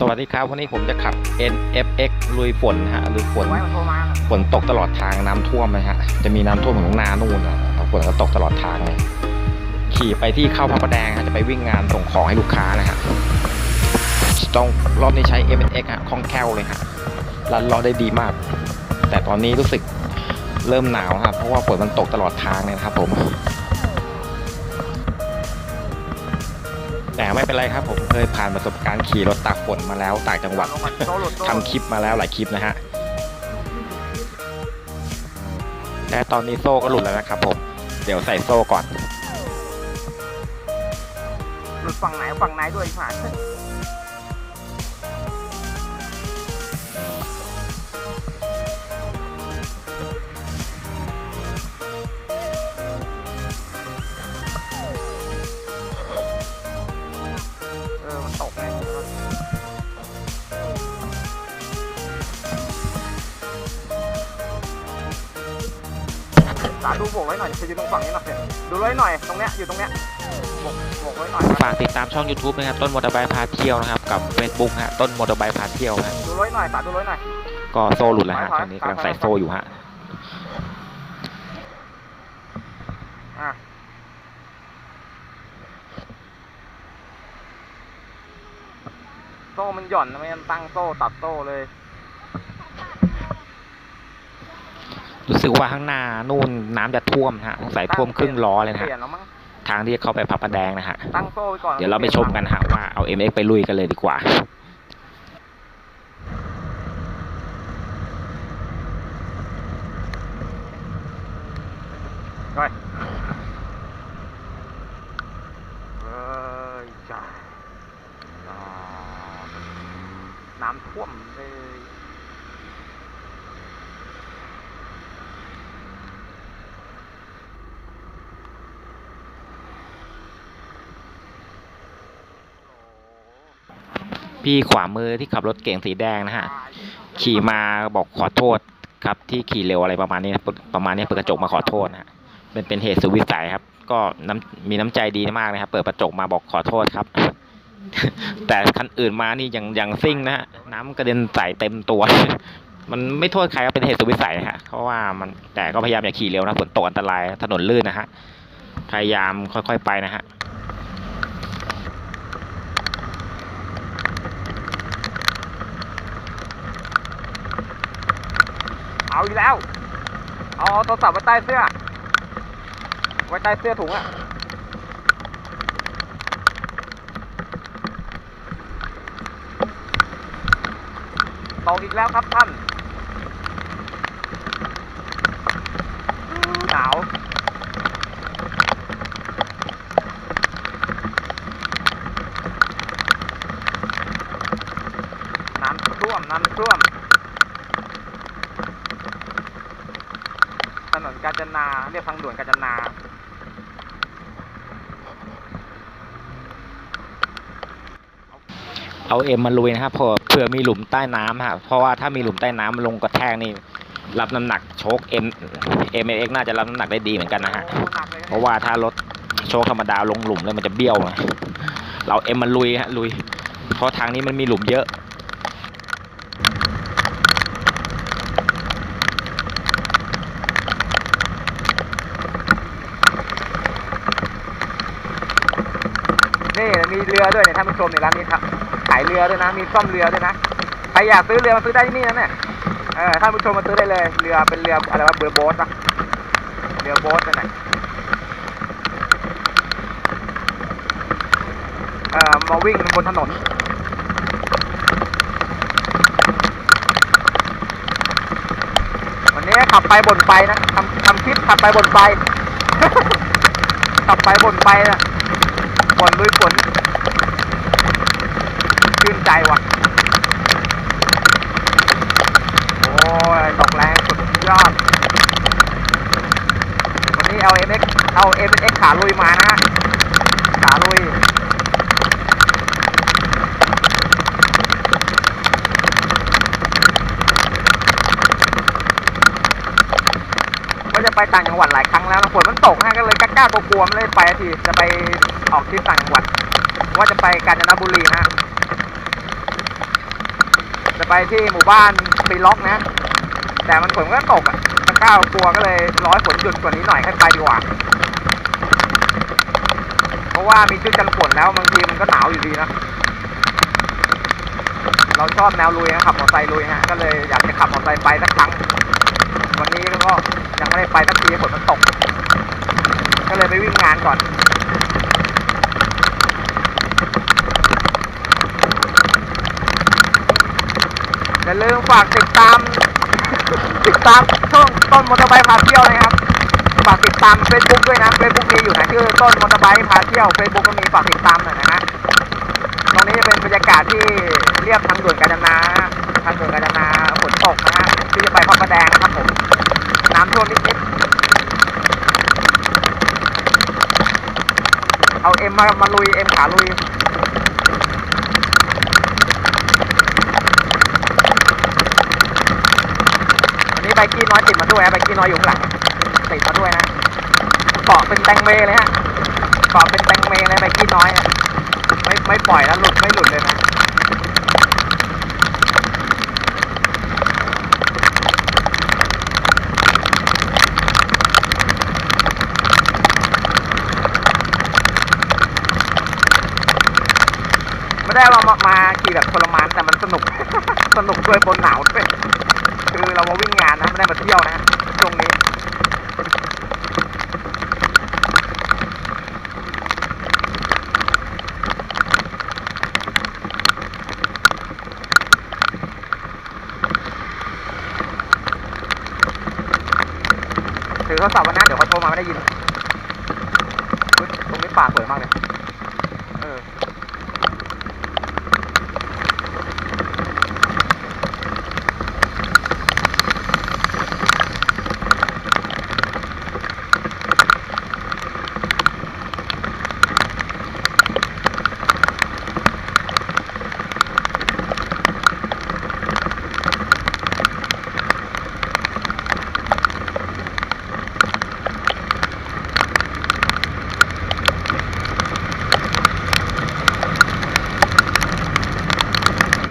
สวัสดีครับ วันนี้ผมจะขับ NFX ลุยฝนนะฮะลุยฝนไว้มันโทรมาฝนตกตลอดทางน้ำท่วมนะฮะจะมีน้ำท่วมถึงนานู่นนะฝนก็ตกตลอดทางเลยขี่ไปที่เข้าพระประแดงฮะจะไปวิ่งงานส่งของให้ลูกค้านะฮะต้องรอบนี้ใช้ MX ฮะคล่องแคล่วเลยฮะรันล้อได้ดีมาก แต่ตอนนี้รู้สึกเริ่มหนาวครับเพราะว่าฝนมันตกตลอดทางเลยนะครับผม เป็นไรครับผมเคยผ่านประสบการณ์ขี่รถตากฝนมาแล้วต่างจังหวัดลงมาโซ่หลุดโซ่หลุดทำคลิปมาแล้วหลายคลิปนะฮะแต่ตอนนี้โซ่ก็หลุดแล้วนะครับผมเดี๋ยวใส่โซ่ก่อน หลุดฝั่งไหนฝั่งไหนด้วยผ่านาดูโบกไว้หน่อยจะอยู่ตรงฝั่งนี้หน่อยดูไว้หน่อยตรงเนี้ยอยู่ตรงเนี้ยโบกโบกไว้หน่อยฝากติดตามช่อง YouTube นะครับต้นมอเตอร์ไบค์พาเที่ยวนะครับกับ Facebook ฮะต้นมอเตอร์ไบค์พาเที่ยวฮะดูไว้หน่อยสาดูไว้หน่อยก็โซ่หลุดแล้วฮะถอยๆตอนนี้กำลังใส่โซ่อยู่ฮะอะโซ่มันหย่อนนะไม่งั้นตั้งโซ่ตัดโซ่เลย รู้สึกว่าข้างหน้านู่นน้ำจะท่วมฮะสงสัยท่วมครึ่งล้อเลยนะเปฮะลี่ยนแล้วมั้งทางที่จะเข้าไปพับประแดงนะฮะตั้งโซ่ไว้ก่อนเดี๋ยวเราไปชมกันฮะว่าเอา MX ไปลุยกันเลยดีกว่าไปเอ้ยจ้าอ่าน้ำท่วมเลย พี่ขวามือที่ขับรถเก่งสีแดงนะฮะขี่มาบอกขอโทษครับที่ขี่เร็วอะไรประมาณนี้ประมาณนี้เปิดกระจกมาขอโทษนะฮะเป็นเป็นเหตุสุดวิสัยครับ ก็น้ำมีน้ำใจดีมากนะครับ เปิดกระจกมาบอกขอโทษครับ แต่คันอื่นมานี่ยังยังซิ่งนะฮะน้ำกระเด็นใส่เต็มตัว มันไม่โทษใครครับเป็นเหตุสุดวิสัยนะฮะเพราะว่ามันแต่ก็พยายามอย่าขี่เร็วนะฝนตกอันตรายถนนลื่นนะฮะพยายามค่อยๆไปนะฮะ เอาอีกแล้ว เอาโทรศัพท์ไว้ใต้เสื้อ ไว้ใต้เสื้อถุงอะตกอีกแล้วครับท่าน หนาวน้ำท่วม น้ำท่วม ถนนกาญจนาเรียบทางด่วนกาญจนาเอาเอ็มมาลุยนะครับเผื่อเผื่อมีหลุมใต้น้ำฮะเพราะว่าถ้ามีหลุมใต้น้ำลงกระแทกนี่รับน้ำหนักโชคเอ็มเอ็มเอ็กน่าจะรับน้ำหนักได้ดีเหมือนกันนะฮะเลยเพราะว่าถ้ารถโชคธรรมดาลงหลุมแล้วมันจะเบี้ยวนะเราเอ็มมาลุยฮะลุยเพราะทางนี้มันมีหลุมเยอะ นี่ มีเรือด้วยเนี่ยท่านผู้ชมในร้านนี้ครับขายเรือด้วยนะ มีซ่อมเรือด้วยนะใครอยากซื้อเรือมาซื้อได้ที่นี่นะเนี่ยเออท่านผู้ชมมาซื้อได้เลย เรือเป็นเรืออะไรวะเรือโบ๊ทอะเรือโบ๊ทนั่นแหละเอ่อมาวิ่งบนถนนวันนี้ขับไปบ่นไปนะทำทำคลิปขับไปบ่นไป ขับไปบ่นไปนะบ่นลุยฝนใจว่ะ โอ้ยตกแรอดวันนี้เอา MX เอา MX ขาลุยมานะขาลุยก็จะไปต่างจังหวัดหลายครั้งแล้วนะฝนมันตกนะก็เลยกล้าๆกลัวๆไม่ได้ไปทีจะไปออกทริปต่างจังหวัด ว่าจะไปกาญจนบุรีนะจะไปที่หมู่บ้านปีล็อกนะ แต่มันฝนก็ตกอะตะก้าวกลัวก็เลยร้อยฝนหยุดกว่านี้หน่อยให้ไปดีกว่า เพราะว่ามีชุดกันฝนแล้วบางทีมันก็หนาวอยู่ดีนะ เราชอบแนวลุยนะขับมอเตอร์ไซค์ลุยฮะ ก็เลยอยากจะขับมอเตอร์ไซค์ไปสักครั้ง วันนี้ก็ยังไม่ได้ไปสักทีฝนมันตก ก็เลยไปวิ่งงานก่อนอย่าลืมฝากติดตาม ติดตามช่องต้นมอเตอร์ไบค์พาเที่ยวนะครับ ฝากติดตาม Facebook ด้วยนะ Facebook มีอยู่นะชื่อต้นมอเตอร์ไบค์พาเที่ยว Facebook ก็มีฝากติดตามหน่อยนะฮะตรงนี้จะเป็นบรรยากาศที่เรียบทางด่วนกาญจนาทางด่วนกาญจนาฝนตกนะฮะที่จะไปพระประแดงนะครับผมน้ำท่วมนิดๆเอาเอ็มมามาลุยเอ็มขาลุย ไบกี้น้อยติดมาด้วยนะไบกี้น้อยอยู่ข้างหลังติดมาด้วยนะเกาะเป็นแตงเมเลยฮะเกาะเป็นแตงเมเลยไบกี้น้อยไม่ไม่ปล่อยแล้วหลุดไม่หลุดเลยนะไม่ได้ว่ามามาขี่แบบทรมานแต่มันสนุก สนุกด้วยบนหนาวด้วย คือเรามาวิ่งงานนะไม่ได้มาเที่ยวนะช่วงนี้ถือโทรศัพท์ไว้นเดี๋ยวเขาโทรมาไม่ได้ยินตรงนี้ป่าสวยมากเลยเออ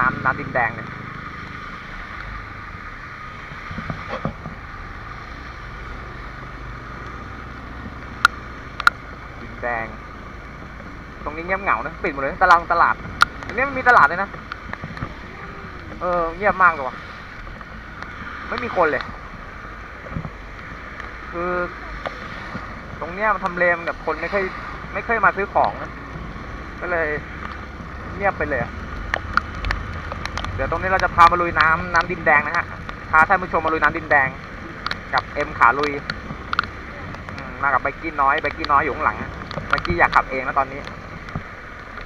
น้ำน้ำดินแดงเนี่ยดินแดง ตรงนี้เงียบเหงานะ ปิดหมดเลยตลาดตลาดอันนี้มันมีตลาดเลยนะ เออเงียบมากเลยว่ะไม่มีคนเลย คือ ตรงเนี้ยมันทำเลมแบบคนไม่เคยไม่เคยมาซื้อของ ก็เลย เงียบไปเลย เดี๋ยวตรงนี้เราจะพามาลุยน้ำน้ำดินแดงนะฮะ พาท่านผู้ชมมาลุยน้ำดินแดง กับเอ็มขาลุย มากับไบกี้น้อยไบกี้น้อยอยู่ข้างหลังไบกี้อยากขับเองนะตอนนี้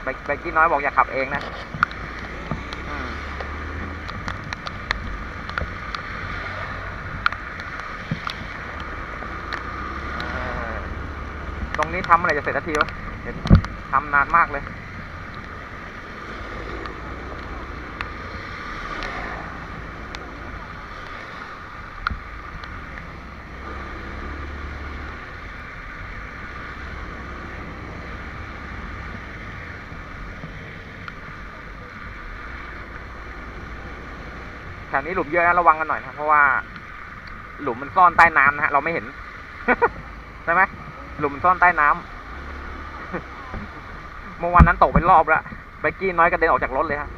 ไบไปกี้น้อยบอกอย่าขับเองนะตรงนี้ทำอะไรจะเสร็จทันทีวะเห็นทำนานมากเลย แถวนี้หลุมเยอะนะระวังกันหน่อยนะเพราะว่าหลุมมันซ่อนใต้น้ำนะฮะเราไม่เห็นใช่ไหมหลุมมันซ่อนใต้น้ำเมื่อวันนั้นตกเป็นรอบแล้วไบกี้น้อยกระเด็นออกจากรถเลยฮะ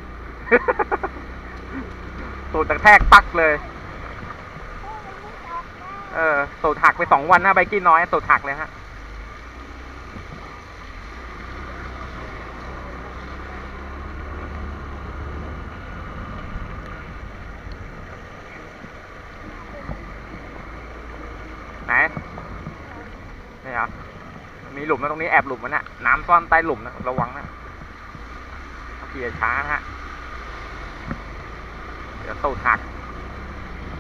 ตูดตะแทกปักเลย เออตูดหักไปสองวันนะไบกี้น้อยตูดหักเลยฮะ ไหนนี่เหรอ มีหลุมนะ ตรงนี้แอบหลุมมันนะน้ำซ่อนใต้หลุมนะระวังนะเขี่ยช้านะฮะเดี๋ยวตูดหัก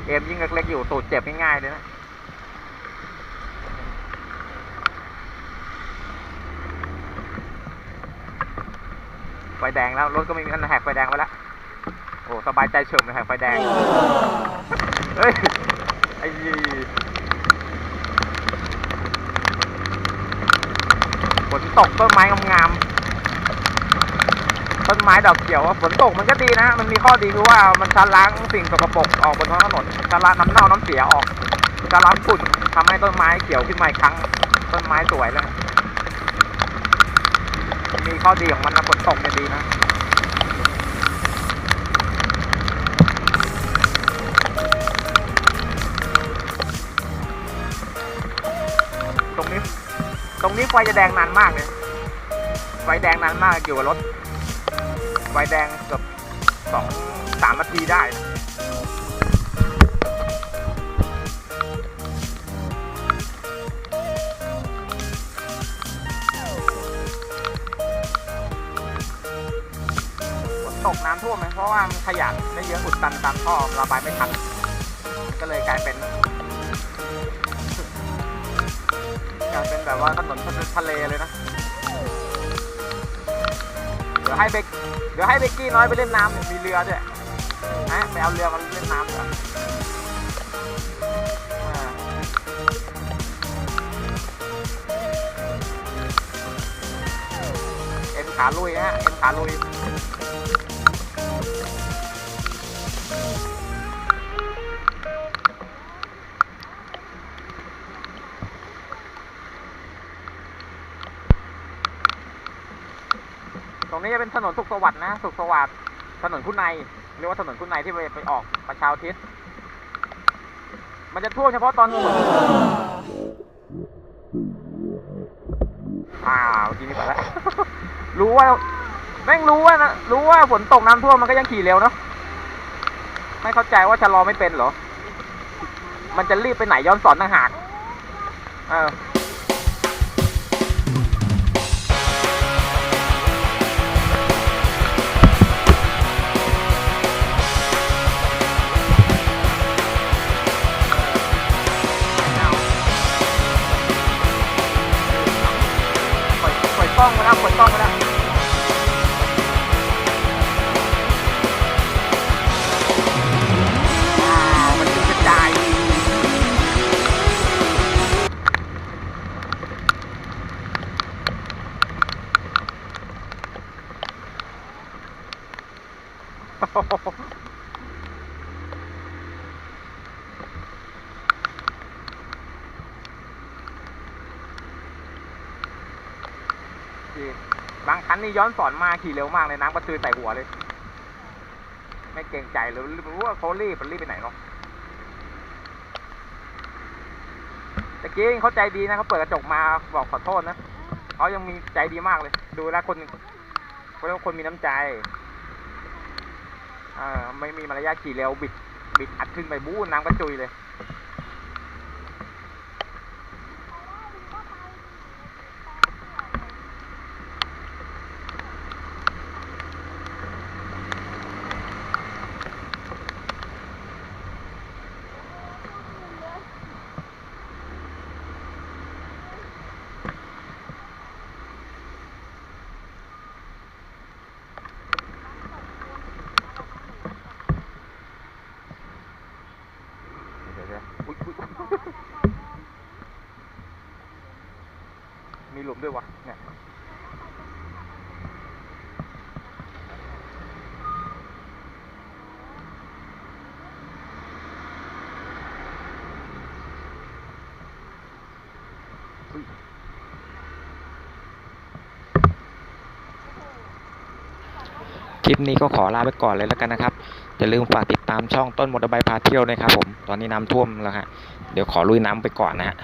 เอมยิ่งเล็กๆอยู่ตูดเจ็บง่ายๆเลยนะไฟแดงแล้วรถก็ไม่มีอันแหกไฟแดงไปแล้วโอ้สบายใจเฉิมเลยแหกไฟแดงเฮ้ยไอ้ ฝนตกต้นไม้งามๆต้นไม้ดอกเขียวฝนตกมันก็ดีนะ มันมีข้อดีคือว่ามันชะล้างสิ่งสกปรกออกบนท้องถนนชะล้างน้ำเน่าน้ำเสียออกชะล้างฝุ่นทำให้ต้นไม้เขียวขึ้นมาอีกครั้ง ต้นไม้สวยแล้วมีข้อดีของมันนะฝนตกเนี่ยดีนะ ตรงนี้ไฟจะแดงนานมากเลย ไฟแดงนานมากอยู่กับรถ ไฟแดงเกือบสองสามนาทีได้ ฝนตกน้ำท่วมไหมเพราะว่าขยะได้เยอะอุดตันตามท่อระบายไม่ทัน ก็เลยกลายเป็น กลายเป็นแบบว่าถนนทะเลเลยนะ เดี๋ยวให้เบกเดี๋ยวให้เบกกี้น้อยไปเล่นน้ำมีเรือด้วยนะไปเอาเรือมาเล่นน้ำเถอะเอ็มขาลุยฮะ เอ็มขาลุย ตรงนี้จะเป็นถนนสุขสวัสดิ์นะ สุขสวัสดิ์ถนนคุณในยเรียกว่าถนนคุณในยที่ไปไปออกประชาอุทิศ มันจะท่วมเฉพาะตอนนอ้าวทีนี้ไปแล้วรู้ว่าแม่งรู้ว่านะรู้ว่าฝนตกน้ำท่วมมันก็ยังขี่เร็วเนาะไม่เข้าใจว่าชะลอไม่เป็นเหรอ มันจะรีบไปไหนย้อนสอนต่างหาก เออ ล้องมาแล้วกดกล้องมาแล้ว นี่ย้อนสอนมาขี่เร็วมากเลยน้ำกระตือใส่หัวเลย ไม่เกรงใจเลยรู้ว่าเขารีบมันรีบไปไหนเนาะตะกี้เขาใจดีนะเขาเปิดกระจกมาบอกขอโทษนะเขายังมีใจดีมากเลย ดูแลคนเขาเรียกว่าคนมีน้ำใจเออไม่มีมารยาทขี่เร็วบิดบิดอัดขึ้นไปบู้น้ำกระจุยเลย เดี๋ยวเดี๋ยวอุ๊ยอุ๊ยอุ๊ย มีหลุมด้วยวะเนี่ยคลิปนี้ก็ขอลาไปก่อนเลยแล้วกันนะครับ อย่าลืมฝากติดตามช่องต้นมอเตอร์ไบค์พาเที่ยวนะครับผม ตอนนี้น้ำท่วมแล้วฮะ เดี๋ยวขอลุยน้ำไปก่อนนะฮะ